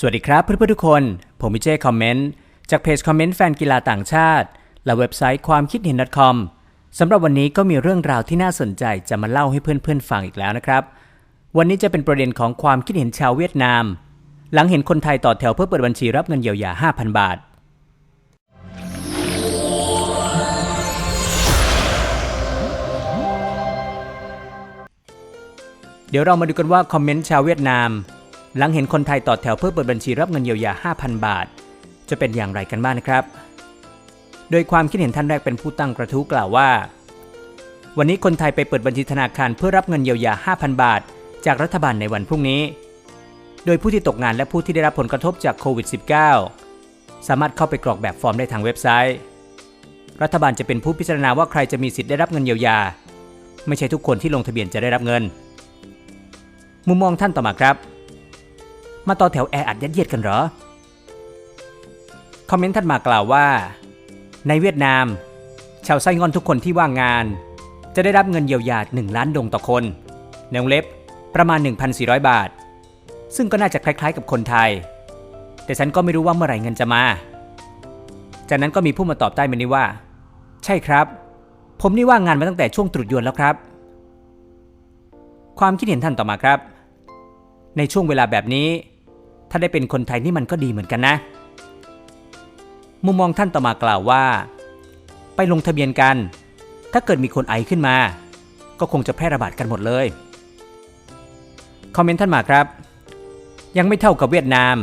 สวัสดีครับเพื่อนๆทุกคน ผมมิเจคอมเมนต์จากเพจคอมเมนต์แฟนกีฬาต่างชาติ และเว็บไซต์ความคิดเห็น .com สำหรับวันนี้ก็มีเรื่องราวที่น่าสนใจจะมาเล่าให้เพื่อนๆฟังอีกแล้วนะครับ วันนี้จะเป็นประเด็นของความคิดเห็นชาวเวียดนาม หลังเห็นคนไทยต่อแถวเพื่อเปิดบัญชีรับเงินเยียวยา 5,000 บาท เดี๋ยวเรามาดูกันว่าคอมเมนต์ชาวเวียดนาม หลังเห็นคนไทยต่อแถวเพื่อเปิดบัญชีรับเงินเยียวยา 5,000 บาท จะเป็นอย่างไรกันบ้างนะครับ โดยความคิดเห็นท่านแรกเป็นผู้ตั้งกระทู้กล่าวว่า วันนี้คนไทยไปเปิดบัญชีธนาคารเพื่อรับเงินเยียวยา 5,000 บาท จากรัฐบาลในวันพรุ่งนี้ โดยผู้ที่ตกงานและผู้ที่ได้รับผลกระทบจากโควิด -19 สามารถเข้าไปกรอกแบบฟอร์มได้ทางเว็บไซต์ รัฐบาลจะเป็นผู้พิจารณาว่าใครจะมีสิทธิ์ได้รับเงินเยียวยา ไม่ใช่ทุกคนที่ลงทะเบียนจะได้รับเงิน มุมมองท่านต่อมาครับ มาต่อแถวแออัดยัดเยียดกันเหรอ คอมเมนต์ท่านมากล่าวว่า ในเวียดนาม ชาวไส้งอนทุกคนที่ว่างงาน จะได้รับเงินเยียวยา1ล้านดงต่อคนในวงเล็บประมาณ 1,400 บาท ซึ่งก็น่าจะคล้ายๆกับคนไทย แต่ฉันก็ไม่รู้ว่าเมื่อไหร่เงินจะมา จากนั้นก็มีผู้มาตอบใต้เมนี้ว่า ใช่ครับ ผมนี่ว่างงานมาตั้งแต่ช่วงตรุษยวนแล้วครับ ความคิดเห็นท่านต่อมาครับ ในช่วงเวลาแบบนี้ ถ้าได้เป็นคนไทยนี่มันก็ดีเหมือนกันนะ มุมมองท่านต่อมากล่าวว่า ไปลงทะเบียนกัน ถ้าเกิดมีคนไอขึ้นมา ก็คงจะแพร่ระบาดกันหมดเลย คอมเมนต์ท่านมาครับ ยังไม่เท่ากับเวียดนาม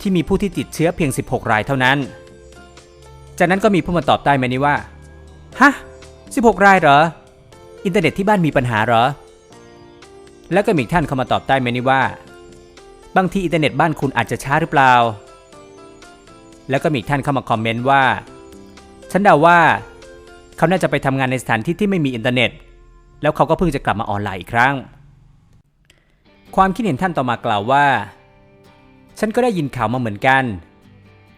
ที่มีผู้ที่ติดเชื้อเพียง 16 รายเท่านั้น จากนั้นก็มีผู้มาตอบใต้มานี้ว่า ฮะ 16 รายเหรอ อินเทอร์เน็ตที่บ้านมีปัญหาเหรอ แล้วก็มีท่านเข้ามาตอบใต้เมนี้ว่า บางทีอินเทอร์เน็ตบ้านคุณอาจจะช้าหรือเปล่า แล้วก็มีท่านเข้ามาคอมเมนต์ว่า ฉันเดาว่า เขาน่าจะไปทำงานในสถานที่ที่ไม่มีอินเทอร์เน็ต แล้วเขาก็เพิ่งจะกลับมาออนไลน์อีกครั้ง ความคิดเห็นท่านต่อมากล่าวว่า ฉันก็ได้ยินข่าวมาเหมือนกัน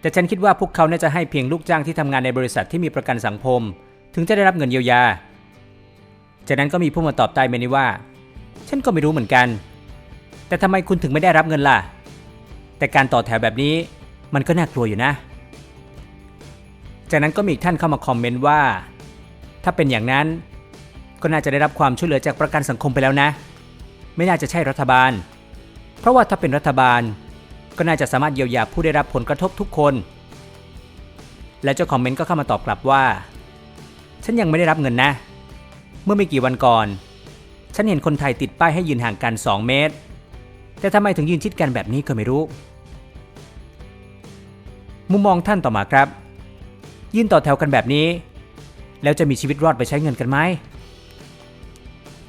แต่ฉันคิดว่าพวกเขาน่าจะให้เพียงลูกจ้างที่ทำงานในบริษัทที่มีประกันสังคม ถึงจะได้รับเงินเยียวยา จากนั้นก็มีผู้มาตอบใต้เมนี้ว่า ฉันก็ไม่รู้เหมือนกัน แต่ทำไมคุณถึงไม่ได้รับเงินล่ะ แต่การต่อแถวแบบนี้มันก็น่ากลัวอยู่นะ จากนั้นก็มีอีกท่านเข้ามาคอมเมนต์ว่า ถ้าเป็นอย่างนั้น ก็น่าจะได้รับความช่วยเหลือจากประกันสังคมไปแล้วนะ ไม่น่าจะใช่รัฐบาล เพราะว่าถ้าเป็นรัฐบาล ก็น่าจะสามารถเยียวยาผู้ได้รับผลกระทบทุกคน และเจ้าคอมเมนต์ก็เข้ามาตอบกลับว่า ฉันยังไม่ได้รับเงินนะ เมื่อไม่กี่วันก่อน ฉันเห็นคนไทยติดป้ายให้ยืนห่างกัน 2 เมตร แต่ทำไมถึงยืนชิดกันแบบนี้ก็ไม่รู้ มุมมองท่านต่อมาครับ ยืนต่อแถวกันแบบนี้ แล้วจะมีชีวิตรอดไปใช้เงินกันไหม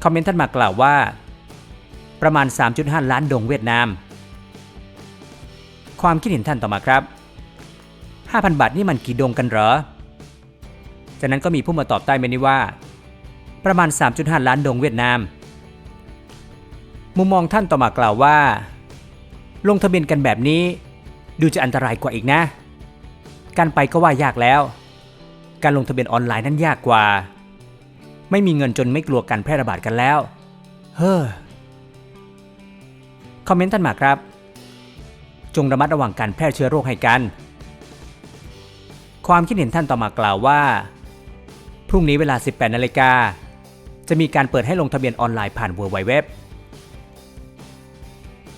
คอมเมนต์ท่านมากล่าวว่า ประมาณ 3.5 ล้านดงเวียดนาม ความคิดเห็นท่านต่อมาครับ 5,000 บาทนี่มันกี่ดงกันเหรอ จากนั้นก็มีผู้มาตอบใต้เมนี้ว่า ประมาณ 3.5 ล้านดงเวียดนาม มุมมองท่านต่อมากล่าวว่า ลงทะเบียนกันแบบนี้ ดูจะอันตรายกว่าอีกนะ การไปก็ว่ายากแล้ว การลงทะเบียนออนไลน์นั้นยากกว่า ไม่มีเงินจนไม่กลัวการแพร่ระบาดกันแล้ว เฮ้อคอมเมนต์ท่านมาครับ จงระมัดระวังการแพร่เชื้อโรคให้กัน ความคิดเห็นท่านต่อมากล่าวว่า พรุ่งนี้เวลา 18นาฬิกาจะมีการเปิดให้ลงทะเบียนออนไลน์ผ่าน w w w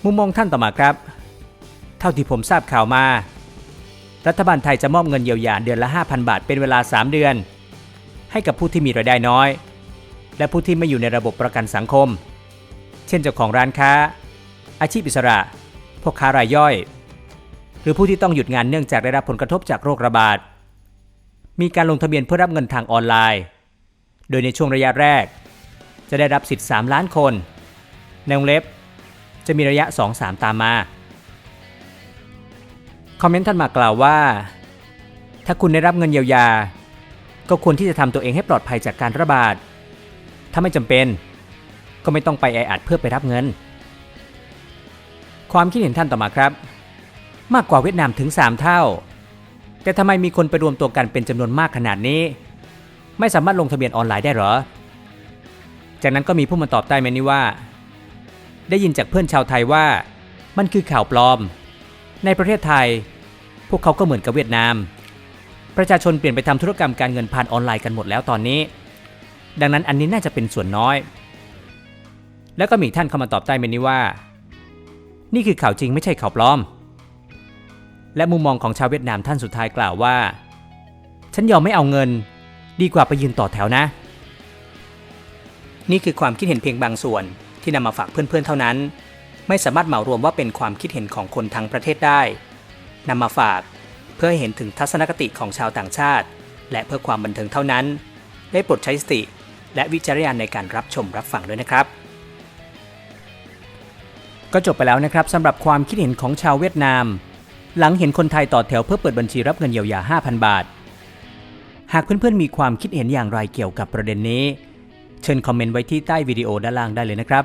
มุมมองท่านต่อมาครับ เท่าที่ผมทราบข่าวมา รัฐบาลไทยจะมอบเงินเยียวยาเดือนละ 5,000 บาทเป็นเวลา 3 เดือน ให้กับผู้ที่มีรายได้น้อย และผู้ที่ไม่อยู่ในระบบประกันสังคม เช่นเจ้าของร้านค้า อาชีพอิสระพ่อค้ารายย่อย หรือผู้ที่ต้องหยุดงานเนื่องจากได้รับผลกระทบจากโรคระบาด มีการลงทะเบียนเพื่อรับเงินทางออนไลน์ โดยในช่วงระยะแรก จะได้รับสิทธิ์ 3 ล้านคนในวงเล็บ จะมีระยะ 2-3 ตามมา คอมเมนต์ท่านมากล่าวว่า ถ้าคุณได้รับเงินเยียวยา ก็ควรที่จะทำตัวเองให้ปลอดภัยจากการระบาด ถ้าไม่จำเป็น ก็ไม่ต้องไปแออัดเพื่อไปรับเงิน ความคิดเห็นท่านต่อมาครับ มากกว่าเวียดนามถึง 3 เท่า แต่ทำไมมีคนไปรวมตัวกันเป็นจำนวนมากขนาดนี้ ไม่สามารถลงทะเบียนออนไลน์ได้หรอจากนั้นก็มีผู้มาตอบใต้เมนี้ว่า ได้ยินจากเพื่อนชาวไทยว่า มันคือข่าวปลอม ในประเทศไทย พวกเขาก็เหมือนกับเวียดนาม ประชาชนเปลี่ยนไปทำธุรกรรมการเงินผ่านออนไลน์กันหมดแล้วตอนนี้ ดังนั้นอันนี้น่าจะเป็นส่วนน้อย แล้วก็มีท่านเข้ามาตอบใต้เมนนี้ว่า นี่คือข่าวจริงไม่ใช่ข่าวปลอม และมุมมองของชาวเวียดนามท่านสุดท้ายกล่าวว่า ฉันยอมไม่เอาเงิน ดีกว่าไปยืนต่อแถวนะ นี่คือความคิดเห็นเพียงบางส่วน ที่นำมาฝากเพื่อนๆเท่านั้น ไม่สามารถเหมารวมว่าเป็นความคิดเห็นของคนทั้งประเทศได้นำมาฝากเพื่อให้เห็นถึงทัศนคติของชาวต่างชาติ และเพื่อความบันเทิงเท่านั้น ได้โปรดใช้สติ และวิจารณญาณในการรับชมรับฟังด้วยนะครับ ก็จบไปแล้วนะครับสำหรับความคิดเห็นของชาวเวียดนาม หลังเห็นคนไทยต่อแถวเพื่อเปิดบัญชีรับเงินเยียวยา 5,000 บาท หากเพื่อนๆมีความคิดเห็นอย่างไรเกี่ยวกับประเด็นนี้ เชิญคอมเมนต์ไว้ที่ใต้วิดีโอด้านล่างได้เลยนะครับ